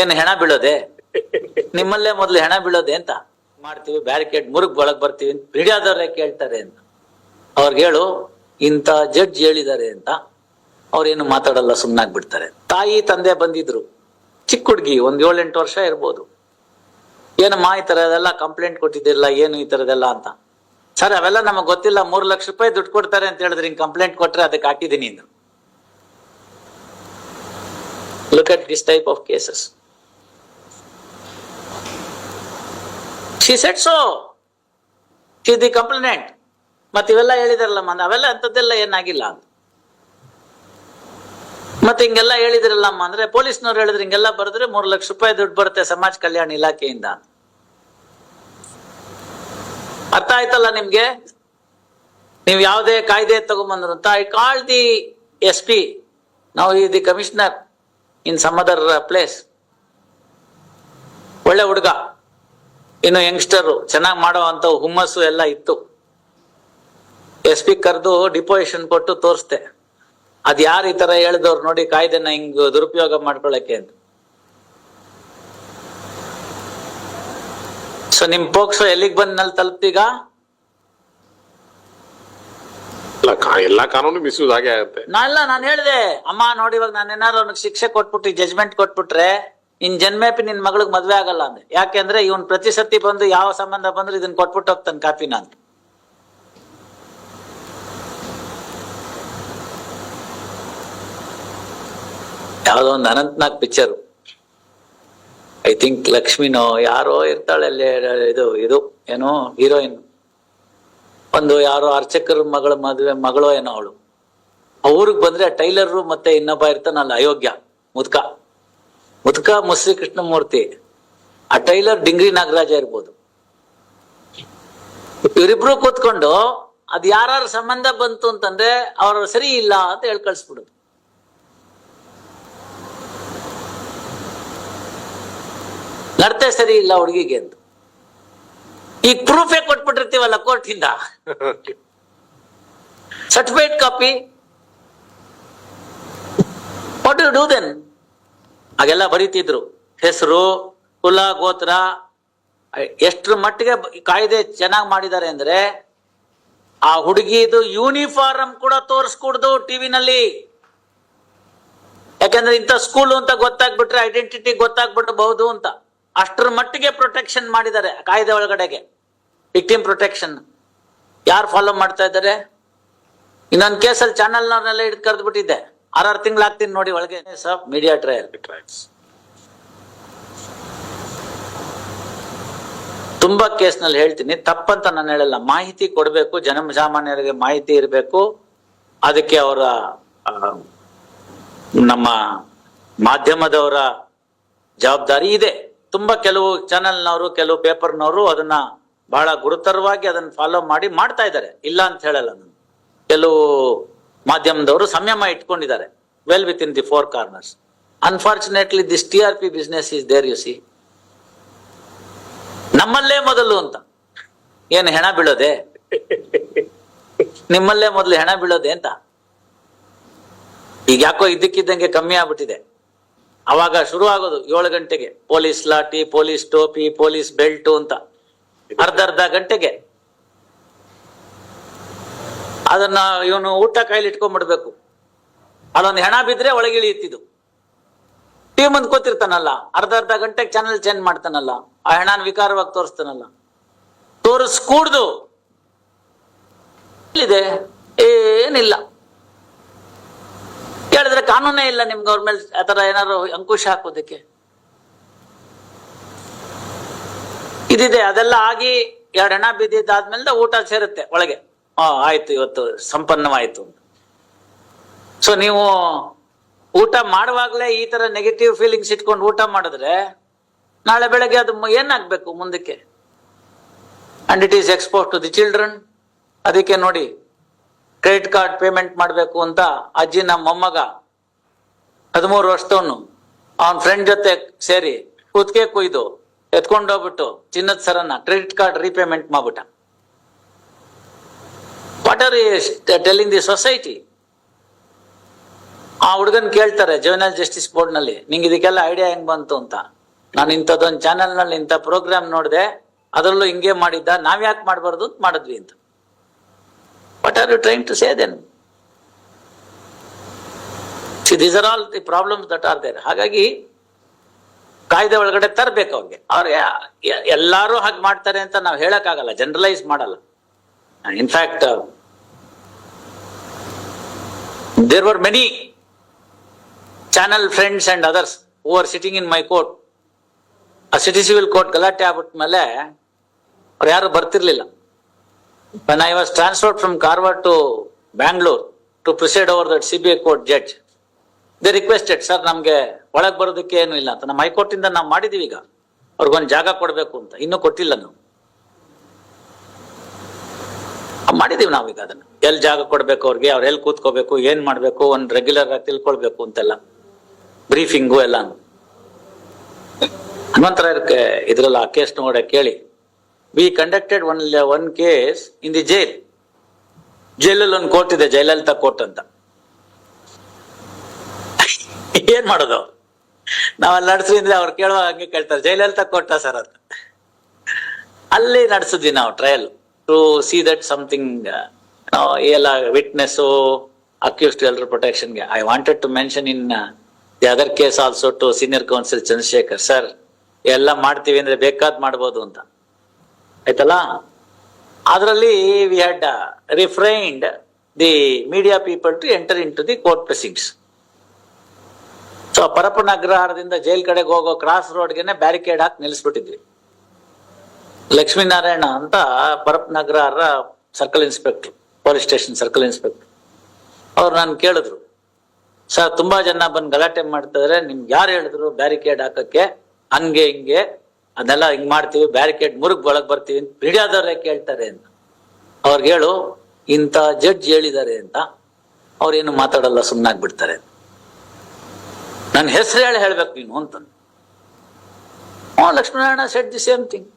ಏನ್ ಹೆಣ ಬೀಳೋದೆ? ನಿಮ್ಮಲ್ಲೇ ಮೊದಲು ಹೆಣ ಬೀಳೋದೆ ಅಂತ. ಮಾಡ್ತೀವಿ ಬ್ಯಾರಿಕೇಡ್ ಮುರುಗ್ ಒಳಗ್ ಬರ್ತೀವಿ ಮೀಡಿಯಾದವ್ರೆ ಕೇಳ್ತಾರೆ ಅಂತ. ಅವ್ರಿಗೆ ಹೇಳು, ಇಂಥ ಜಡ್ಜ್ ಹೇಳಿದ್ದಾರೆ ಅಂತ. ಅವ್ರೇನು ಮಾತಾಡಲ್ಲ ಸುಮ್ನಾಗ್ ಬಿಡ್ತಾರೆ ತಾಯಿ, ತಂದೆ ಬಂದಿದ್ರು. ಚಿಕ್ಕ ಹುಡ್ಗಿ, ಒಂದ್ ಏಳೆಂಟು ವರ್ಷ ಇರ್ಬೋದು. ಏನಮ್ಮ ಈ ತರದೆಲ್ಲ ಕಂಪ್ಲೇಂಟ್ ಕೊಟ್ಟಿದ್ದಿಲ್ಲ, ಏನು ಈ ತರದೆಲ್ಲ ಅಂತ. ಸರ್, ಅವೆಲ್ಲ ನಮಗೆ ಗೊತ್ತಿಲ್ಲ, ಮೂರ್ ಲಕ್ಷ ರೂಪಾಯಿ ದುಡ್ಡು ಕೊಡ್ತಾರೆ ಅಂತ ಹೇಳಿದ್ರೆ ಹಿಂಗ್ ಕಂಪ್ಲೇಂಟ್ ಕೊಟ್ರೆ ಅದಕ್ಕೆ ಹಾಕಿದೀನಿ ಅಂದ್ರು. Look at this type of cases she said so she the complaint ಮತ್ತೆ ಇವೆಲ್ಲ ಹೇಳಿದಾರಲ್ಲ ಮಂದ, ಅವೆಲ್ಲ ಅಂಥದ್ದೆಲ್ಲ ಏನಾಗಿಲ್ಲ ಮತ್ತೆ ಹಿಂಗೆಲ್ಲ ಹೇಳಿದ್ರಲ್ಲಮ್ಮ ಅಂದ್ರೆ ಪೊಲೀಸ್ನವ್ರು ಹೇಳಿದ್ರೆ ಹಿಂಗೆಲ್ಲ ಬರೆದ್ರೆ ಮೂರು ಲಕ್ಷ ರೂಪಾಯಿ ದುಡ್ಡು ಬರುತ್ತೆ ಸಮಾಜ ಕಲ್ಯಾಣ ಇಲಾಖೆಯಿಂದ. ಅರ್ಥ ಆಯ್ತಲ್ಲ ನಿಮ್ಗೆ? ನೀವು ಯಾವುದೇ ಕಾಯ್ದೆ ತಗೊಂಬಂದ್ರು ಅಂತ. I call the S P ನಾವು ಈ the commissioner in some other place ಒಳ್ಳೆ ಹುಡುಗ. ಇನ್ನು ಯಂಗ್ಸ್ಟರು ಚೆನ್ನಾಗಿ ಮಾಡೋ ಅಂತ ಹುಮ್ಮಸ್ಸು ಎಲ್ಲ ಇತ್ತು. ಎಸ್ ಪಿ ಕರೆದು ಡಿಪೋಸಿಷನ್ ಕೊಟ್ಟು ತೋರಿಸ್ದೆ. ಅದ್ ಯಾರು ಈ ತರ ಹೇಳಿದವ್ರು ನೋಡಿ ಕಾಯ್ದೆನ ಹಿಂಗ್ ದುರುಪಯೋಗ ಮಾಡ್ಕೊಳಕ್ಕೆ ಅಂತ. ಸೊ ನಿಮ್ ಪೋಕ್ಸೋ ಎಲ್ಲಿಗೆ ಬಂದ್ನಲ್ಲಿ ತಲುಪ್ತೀಗ? ಎಲ್ಲಾ ಕಾನೂನು ಮಿಸ್ಯೂಸ್ ಆಗೇ ಆಗುತ್ತೆ ಇಲ್ಲ ನಾನು ಹೇಳಿದೆ ಅಮ್ಮ ನೋಡಿ ಇವಾಗ ನಾನು ಏನಾದ್ರು ಅವ್ನಿಗೆ ಶಿಕ್ಷೆ ಕೊಟ್ಬಿಟ್ಟು ಜಜ್ಮೆಂಟ್ ಕೊಟ್ಬಿಟ್ರೆ ಇನ್ ಜನ್ಮೇಪಿ ನಿನ್ ಮಗಳಿಗೆ ಮದ್ವೆ ಆಗಲ್ಲ ಅಂದ್ರೆ ಯಾಕೆಂದ್ರೆ ಇವನ್ ಪ್ರತಿ ಸತಿ ಬಂದು ಯಾವ ಸಂಬಂಧ ಬಂದ್ರೆ ಇದನ್ನ ಕೊಟ್ಬಿಟ್ಟು ಹೋಗ್ತಾನೆ ಕಾಪಿ ಅಂತ ಯಾವ್ದೋ ಒಂದು ಅನಂತ್ನಾಗ್ ಪಿಕ್ಚರ್ ಐ ಥಿಂಕ್ ಲಕ್ಷ್ಮಿನೋ ಯಾರೋ ಇರ್ತಾಳೆ ಅಲ್ಲಿ, ಇದು ಇದು, ಏನೋ ಹೀರೋಯಿನ್ ಒಂದು ಯಾರೋ ಅರ್ಚಕರ ಮಗಳ ಮದುವೆ, ಮಗಳೋ ಏನೋ ಅವಳು. ಅವ್ರಿಗೆ ಬಂದ್ರೆ ಟೈಲರ್ ಮತ್ತೆ ಇನ್ನೊಬ್ಬ ಇರ್ತಾನಲ್ಲ ಅಯೋಗ್ಯ, ಮುದ್ಕ. ಮುದ್ಕ ಮುಸ್ರಿ ಕೃಷ್ಣಮೂರ್ತಿ ಆ ಟೈಲರ್ ಡಿಂಗ್ರಿ ನಾಗರಾಜ ಇರ್ಬೋದು. ಇವರಿಬ್ರು ಕೂತ್ಕೊಂಡು ಅದ್ ಯಾರು ಸಂಬಂಧ ಬಂತು ಅಂತಂದ್ರೆ ಅವರ ಸರಿ ಇಲ್ಲ ಅಂತ ಹೇಳಿ ಕಳ್ಸ್ಬಿಡುದು. ನಡತೆ ಸರಿ ಇಲ್ಲ ಹುಡುಗಿಗೆ ಅಂತ. ಈಗ ಪ್ರೂಫೇ ಕೊಟ್ಬಿಟ್ಟಿರ್ತೀವಲ್ಲ ಕೋರ್ಟಿಂದ? Certificate copy what do then ಹಾಗೆಲ್ಲ ಬರೀತಿದ್ರು. ಹೆಸರು, ಕುಲ, ಗೋತ್ರ, ಎಷ್ಟ್ರ ಮಟ್ಟಿಗೆ ಕಾಯ್ದೆ ಚೆನ್ನಾಗಿ ಮಾಡಿದ್ದಾರೆ ಅಂದ್ರೆ ಆ ಹುಡುಗಿದು ಯೂನಿಫಾರ್ಮ್ ಕೂಡ ತೋರಿಸ್ಕೊಡ್ದು ಟಿವಿನಲ್ಲಿ ಯಾಕಂದ್ರೆ ಇಂಥ ಸ್ಕೂಲ್ ಅಂತ ಗೊತ್ತಾಗ್ಬಿಟ್ರೆ ಐಡೆಂಟಿಟಿ ಗೊತ್ತಾಗ್ಬಿಡಬಹುದು ಅಂತ. ಅಷ್ಟರ ಮಟ್ಟಿಗೆ ಪ್ರೊಟೆಕ್ಷನ್ ಮಾಡಿದ್ದಾರೆ ಕಾಯ್ದೆ ಒಳಗಡೆಗೆ. ವಿಕ್ಟಿಮ್ ಪ್ರೊಟೆಕ್ಷನ್ ಯಾರು ಫಾಲೋ ಮಾಡ್ತಾ ಇದ್ದಾರೆ? ಇನ್ನೊಂದು ಕೇಸಲ್ಲಿ ಚಾನಲ್ನವ್ರನ್ನೆಲ್ಲ ಹಿಡ್ದು ಕರೆದು ಬಿಟ್ಟಿದ್ದೆ ಆರಾರು ತಿಂಗಳು ಆಗ್ತೀನಿ ನೋಡಿ ಒಳಗೆ. ಮೀಡಿಯಾ ಟ್ರಯಲ್ ತುಂಬಾ ಕೇಸ್ನಲ್ಲಿ ಹೇಳ್ತೀನಿ, ತಪ್ಪಂತ ನಾನು ಹೇಳಲ್ಲ. ಮಾಹಿತಿ ಕೊಡಬೇಕು, ಜನಸಾಮಾನ್ಯರಿಗೆ ಮಾಹಿತಿ ಇರಬೇಕು. ಅದಕ್ಕೆ ಅವರ ನಮ್ಮ ಮಾಧ್ಯಮದವರ ಜವಾಬ್ದಾರಿ ಇದೆ. ತುಂಬಾ ಕೆಲವು ಚಾನೆಲ್ನವರು ಕೆಲವು ಪೇಪರ್ನವರು ಅದನ್ನ ಬಹಳ ಗುರುತರವಾಗಿ ಅದನ್ನ ಫಾಲೋ ಮಾಡಿ ಮಾಡ್ತಾ ಇದ್ದಾರೆ. ಇಲ್ಲ ಅಂತ ಹೇಳಲ್ಲ ನಾನು. ಕೆಲವು ಮಾಧ್ಯಮದವರು ಸಂಯಮ ಇಟ್ಕೊಂಡಿದ್ದಾರೆ. Well within the four corners unfortunately this T R P business is there you see ನಮ್ಮಲ್ಲೇ ಮೊದಲು ಅಂತ. ಏನು ಹೆಣ ಬೀಳೋದೆ? ನಿಮ್ಮಲ್ಲೇ ಮೊದಲು ಹೆಣ ಬೀಳೋದೆ ಅಂತ. ಈಗ ಯಾಕೋ ಇದ್ದಕ್ಕಿದ್ದಂಗೆ ಕಮ್ಮಿ ಆಗ್ಬಿಟ್ಟಿದೆ. ಅವಾಗ ಶುರು ಆಗೋದು ಏಳು ಗಂಟೆಗೆ. ಪೊಲೀಸ್ ಲಾಠಿ ಪೊಲೀಸ್ ಟೋಪಿ ಪೊಲೀಸ್ ಬೆಲ್ಟು ಅಂತ. ಅರ್ಧ ಅರ್ಧ ಗಂಟೆಗೆ. ಅದನ್ನ ಇವನು ಊಟ ಕೈಲಿ ಇಟ್ಕೊಂಡ್ಬಿಡ್ಬೇಕು. ಅಲ್ಲೊಂದು ಹೆಣ ಬಿದ್ರೆ ಒಳಗೆ ಇಳಿಯುತ್ತಿದ್ದು. ಟೀಮ್ ಮುಂದ್ ಕೂತಿರ್ತಾನಲ್ಲ, ಅರ್ಧ ಅರ್ಧ ಗಂಟೆಗೆ ಚಾನಲ್ ಚೇಂಜ್ ಮಾಡ್ತಾನಲ್ಲ, ಆ ಹೆಣನ ವಿಕಾರವಾಗಿ ತೋರಿಸ್ತಾನಲ್ಲ. ತೋರಿಸ್ಕೂಡ್ದು ಇಲ್ಲಿದೆ ಏನಿಲ್ಲ. ಕೇಳಿದ್ರೆ ಕಾನೂನೇ ಇಲ್ಲ ನಿಮ್ಗೆ ಅವ್ರ ಮೇಲೆ ಆತರ ಏನಾದ್ರು ಅಂಕುಶ ಹಾಕೋದಕ್ಕೆ. ಇದಿದೆ, ಅದೆಲ್ಲ ಆಗಿ ಎರಡು ಹೆಣ ಬಿದ್ದಿದ್ದಾದ್ಮೇಲೆ ಊಟ ಸೇರುತ್ತೆ ಒಳಗೆ. ಆಯ್ತು, ಇವತ್ತು ಸಂಪನ್ನವಾಯ್ತು. ಸೊ ನೀವು ಊಟ ಮಾಡುವಾಗಲೇ ಈ ತರ ನೆಗೆಟಿವ್ ಫೀಲಿಂಗ್ಸ್ ಇಟ್ಕೊಂಡು ಊಟ ಮಾಡಿದ್ರೆ, ನಾಳೆ ಬೆಳಗ್ಗೆ ಅದು ಏನಾಗ್ಬೇಕು ಮುಂದಕ್ಕೆ? And it is expose to the children ಅದಕ್ಕೆ ನೋಡಿ ಕ್ರೆಡಿಟ್ ಕಾರ್ಡ್ ಪೇಮೆಂಟ್ ಮಾಡಬೇಕು ಅಂತ ಅಜ್ಜಿ ನಮ್ಮ ಮೊಮ್ಮಗ ಹದಿಮೂರು ವರ್ಷದವನು, ಅವನ ಫ್ರೆಂಡ್ ಜೊತೆ ಸೇರಿ ಕೂತ್ಕೆ ಕುಯ್ದು ಎತ್ಕೊಂಡೋಗ್ಬಿಟ್ಟು ಚಿನ್ನದ ಸರನ್ನ ಕ್ರೆಡಿಟ್ ಕಾರ್ಡ್ ರೀಪೇಮೆಂಟ್ ಮಾಡ್ಬಿಟ್ಟ. What are telling the society ಆ ಹುಡುಗನ್ ಕೇಳ್ತಾರೆ ಜುವೆನಲ್ ಜಸ್ಟಿಸ್ ಬೋರ್ಡ್ನಲ್ಲಿ, ನಿಂಗೆ ಇದಕ್ಕೆಲ್ಲ ಐಡಿಯಾ ಹೆಂಗ್ ಬಂತು ಅಂತ? ನಾನು ಇಂಥದ್ದೊಂದು ಚಾನೆಲ್ನಲ್ಲಿ ಇಂಥ ಪ್ರೋಗ್ರಾಮ್ ನೋಡಿದೆ, ಅದರಲ್ಲೂ ಹಿಂಗೆ ಮಾಡಿದ್ದ, ನಾವ್ ಯಾಕೆ ಮಾಡಬಾರ್ದು ಅಂತ ಮಾಡಿದ್ವಿ ಅಂತ. What are you trying to say then these are all the problems that are there ಹಾಗಾಗಿ, ಕಾಯ್ದೆ ಒಳಗಡೆ ತರಬೇಕು ಅವ್ರಿಗೆ. ಅವ್ರು ಯಾ- ಎಲ್ಲಾರು ಹಾಗೆ ಮಾಡ್ತಾರೆ ಅಂತ ನಾವು ಹೇಳಕ್ಕಾಗಲ್ಲ ಜನರಲೈಸ್ ಮಾಡಲ್ಲ. In fact there were many channel friends and others who are sitting in my court ಆ ಸಿಟಿ ಸಿವಿಲ್ ಕೋರ್ಟ್ ಗಲಾಟೆ ಆಗ್ಬಿಟ್ಮೇಲೆ ಅವ್ರು ಯಾರು ಬರ್ತಿರ್ಲಿಲ್ಲ. I was transferred from Karwar to Bangalore to preside over that C B I court judge they requested sir ನಮ್ಗೆ ಒಳಗೆ ಬರೋದಕ್ಕೆ ಏನು ಇಲ್ಲ ಅಂತ. ನಮ್ಮ ಹೈಕೋರ್ಟ್ ಇಂದ ನಾವು ಮಾಡಿದೀವಿ ಈಗ. ಅವ್ರಿಗೊಂದು ಜಾಗ ಕೊಡಬೇಕು ಅಂತ. ಇನ್ನೂ ಕೊಟ್ಟಿಲ್ಲ ನಾವು. ಮಾಡಿದೀವಿ ನಾವೀಗ ಅದನ್ನ. ಎಲ್ಲಿ ಜಾಗ ಕೊಡ್ಬೇಕು ಅವ್ರಿಗೆ, ಅವ್ರು ಎಲ್ಲಿ ಕೂತ್ಕೋಬೇಕು, ಏನ್ ಮಾಡ್ಬೇಕು, ಒಂದ್ ರೆಗ್ಯುಲರ್ ಆಗಿ ತಿಳ್ಕೊಳ್ಬೇಕು ಅಂತೆಲ್ಲ. ಬ್ರೀಫಿಂಗು ಎಲ್ಲ ಹನುಮಂತರ ಇದ್ರಲ್ಲ ಆ ಕೇಸ್ ನೋಡ ಕೇಳಿ. We conducted one one case in the jail ಜೈಲಲ್ಲಿ ಒಂದು ಕೋರ್ಟ್ ಇದೆ ಜಯಲಲಿತಾ ಕೋರ್ಟ್ ಅಂತ. ಏನ್ ಮಾಡೋದು? ನಾವ್ ಅಲ್ಲಿ ನಡೆಸ್ರಿ ಅಂದ್ರೆ ಅವ್ರು ಕೇಳುವ ಹಂಗೆ ಕೇಳ್ತಾರೆ ಜಯಲಲಿತಾ ಕೋರ್ಟ ಸರ್? ಅಂತ. ಅಲ್ಲಿ ನಡೆಸಿದ್ವಿ ನಾವು trial to see that something ಎಲ್ಲ ವಿಟ್ನೆಸ್ ಅಕ್ಯೂಸ್ಡ್ ಎಲ್ರ ಪ್ರೊಟೆಕ್ಷನ್ಗೆ I wanted to mention in the other case also to senior counsel Chandrashekhar. Sir ಎಲ್ಲ ಮಾಡ್ತೀವಿ ಅಂದ್ರೆ ಬೇಕಾದ್ ಮಾಡ್ಬೋದು ಅಂತ. ಆಯ್ತಲ್ಲ? ಅದರಲ್ಲಿ we had refrained the media people to enter into the court precincts so Parappana ಅಗ್ರಹಾರದಿಂದ jail ಕಡೆಗೆ ಹೋಗೋ ಕ್ರಾಸ್ ರೋಡ್ಗೆನೆ ಬ್ಯಾರಿಕೇಡ್ ಹಾಕಿ ನಿಲ್ಲಿಸ್ಬಿಟ್ಟಿದ್ವಿ. ಲಕ್ಷ್ಮೀನಾರಾಯಣ ಅಂತ Parappana Agrahara circle inspector police station circle inspector. ಅವ್ರು ನಾನು ಕೇಳಿದ್ರು, ಸರ್, ತುಂಬಾ ಜನ ಬಂದು ಗಲಾಟೆ ಮಾಡ್ತಿದ್ರೆ, ನಿಮ್ಗೆ ಯಾರು ಹೇಳಿದ್ರು ಬ್ಯಾರಿಕೇಡ್ ಹಾಕಕ್ಕೆ? ಹಂಗೆ, ಹಿಂಗೆ, ಅದೆಲ್ಲ ಹಿಂಗ್ ಮಾಡ್ತೀವಿ, ಬ್ಯಾರಿಕೇಡ್ ಮುರುಗ್ ಒಳಗ್ ಬರ್ತೀವಿ ಮೀಡಿಯಾದವ್ರೆ ಕೇಳ್ತಾರೆ ಅಂತ. ಅವ್ರಿಗೆ ಹೇಳು, ಇಂಥ ಜಡ್ಜ್ ಹೇಳಿದ್ದಾರೆ ಅಂತ, ಅವ್ರೇನು ಮಾತಾಡಲ್ಲ ಸುಮ್ಮನಾಗ್ಬಿಡ್ತಾರೆ ನನ್ನ ಹೆಸರು ಹೇಳಿ ಹೇಳ್ಬೇಕು ನೀನು ಅಂತ Lakshminarayana said the same thing.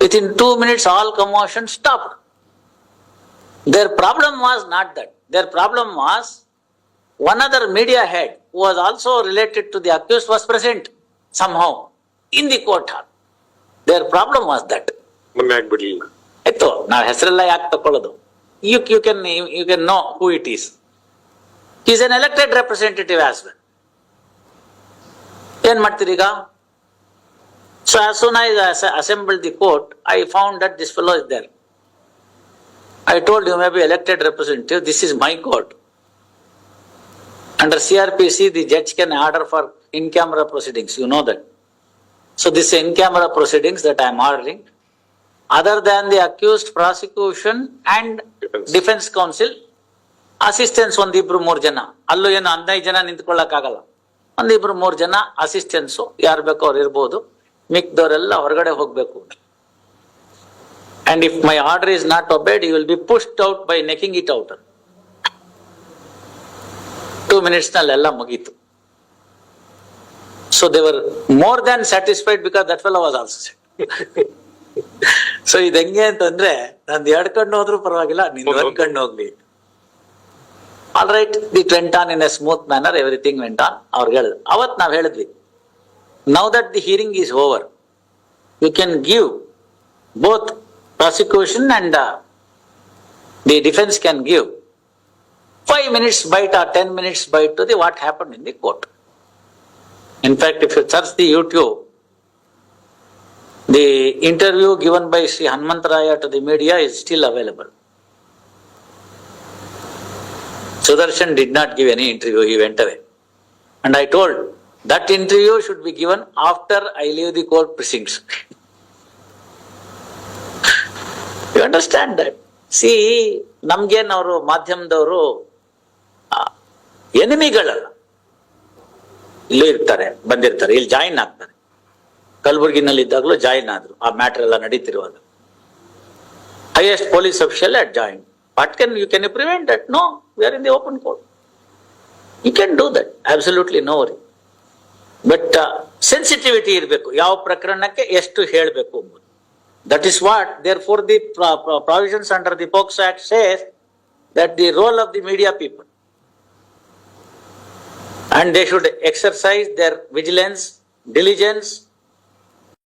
Within two minutes all commotion stop their problem was not that their problem was one other media head who was also related to the accused was present somehow in the court hall. Their problem was that. ಮೊನ್ನೆ ಆಗ್ಬಿಡ್ಲಿಲ್ಲ. ಆಯ್ತು ನಾವು ಹೆಸರೆಲ್ಲ ಯಾಕೆ ತಕೊಳ್ಳೋದು you you can you can know who it is is an elected representative as well ಏನ್ ಮಾಡ್ತೀರಿ ಈಗ? So as soon I assemble the court I found that this fellow is there I told you may be elected representative. This is my court. Under CRPC, the judge can order for in-camera proceedings, you know that. So this in-camera proceedings that I am ordering, other than the accused prosecution and Defense. defense counsel, assistance ಒಂದಿಬ್ರು ಮೂರ್ ಜನ ಅಲ್ಲೂ ಏನು ಹದಿನೈದು ಜನ ನಿಂತ್ಕೊಳ್ಳಕ್ಕಾಗಲ್ಲ ಒಂದಿಬ್ರು ಮೂರ್ ಜನ assistance ಯಾರು ಬೇಕೋ ಅವ್ರು ಇರ್ಬೋದು ಮಿಕ್ದವರೆಲ್ಲ ಹೊರಗಡೆ ಹೋಗ್ಬೇಕು and if my order is not obeyed you will be pushed out by necking it out two minutes ನಲ್ಲೆಲ್ಲ ಮುಗೀತು. So they were more than satisfied because that fell was also so ಇದು ಹೆಂಗೆ ಅಂತಂದ್ರೆ ನಂದು ಎರಡ್ ಕಣ್ಣು ಹೋದ್ರೂ ಪರವಾಗಿಲ್ಲ ನಿಂದು ಒಂದ್ ಕಣ್ಣು ಹೋಗ್ಲಿ. All right the went on in a smooth manner everything went on ಅವ್ರಿಗೆ ಹೇಳಿದ್ರು. ಅವತ್ ನಾವ್ ಹೇಳಿದ್ವಿ now that the hearing is over you can give both prosecution and uh, the defense can give five minutes bite or ten minutes bite to the what happened in the court. In fact, if you search the YouTube, the interview given by Sri Hanmantaraya to the media is still available. Sudarshan did not give any interview, he went away. And I told that interview should be given after I leave the court precincts. You that? See ನಮ್ಗೇನ್ ಅವರು ಮಾಧ್ಯಮದವರು ಎನಿಮಿಗಳಲ್ಲ. ಇಲ್ಲೂ ಇರ್ತಾರೆ, ಬಂದಿರ್ತಾರೆ, ಇಲ್ಲಿ join ಆಗ್ತಾರೆ. ಕಲಬುರಗಿನಲ್ಲಿ ಇದ್ದಾಗಲೂ join ಆದ್ರು, ಆ ಮ್ಯಾಟರ್ ಎಲ್ಲ ನಡೀತಿರುವಾಗ. Highest police official at join what can you can prevent that no we are in the open court you can do that absolutely no worry but sensitivity ಇರಬೇಕು, ಯಾವ ಪ್ರಕರಣಕ್ಕೆ ಎಷ್ಟು ಹೇಳಬೇಕು ಎಂಬುದು That is what, therefore, the pro- pro- provisions under the POX Act says that the role of the media people. And they should exercise their vigilance, diligence,